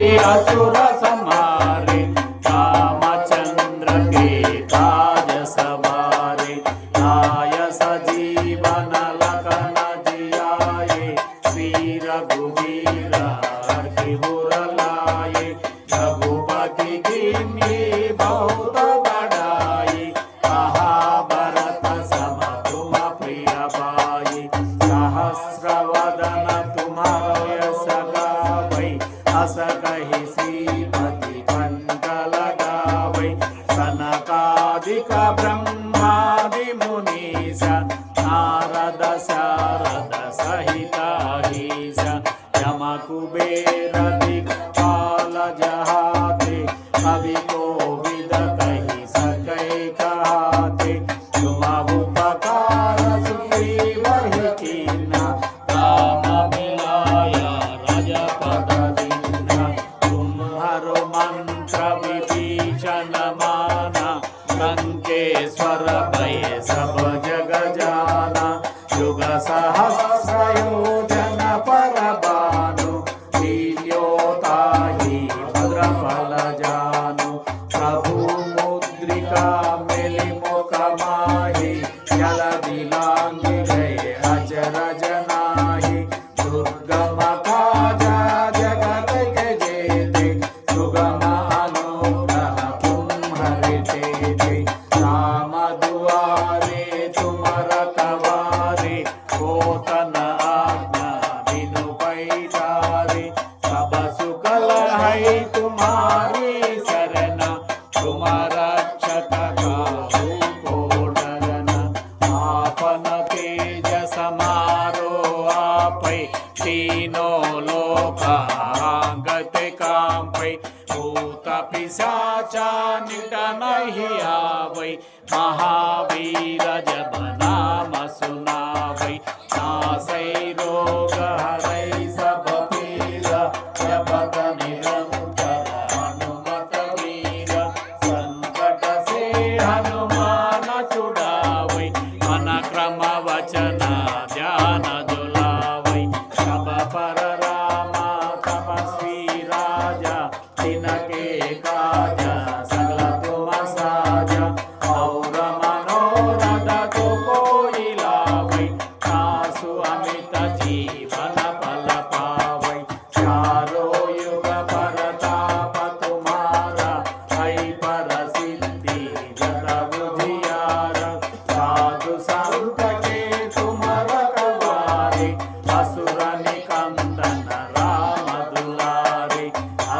असुर ఆదిక బ్రహ్మాది మునీశ నారద శారద సహిత యమ కుబేర स्वर भय सब जग जाना युग सहस्र तारो आपै तीनो लोकाङ्गत काम्पै भूतपिशाचा निटनहि आवै महावीर महावीरजबनाम सुनावै नासै रोगहरै सबपीर जपत निरन्तर हनुमत वीर सङ्कट से हनु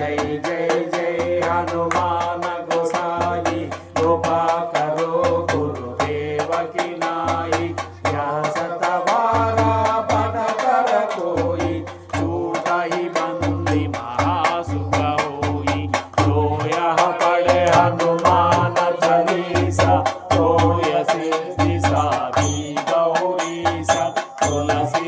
జై జై జై హనుమాన గోసాయి గోపాకరో గురు దేవకి నాయి సతవారా పటకర కోయి చూడయి మంది మహాసుఖోయి లోయ పడే హనుమాన చలీస లోయ సిద్ధి సాధి గౌరీస తులసీ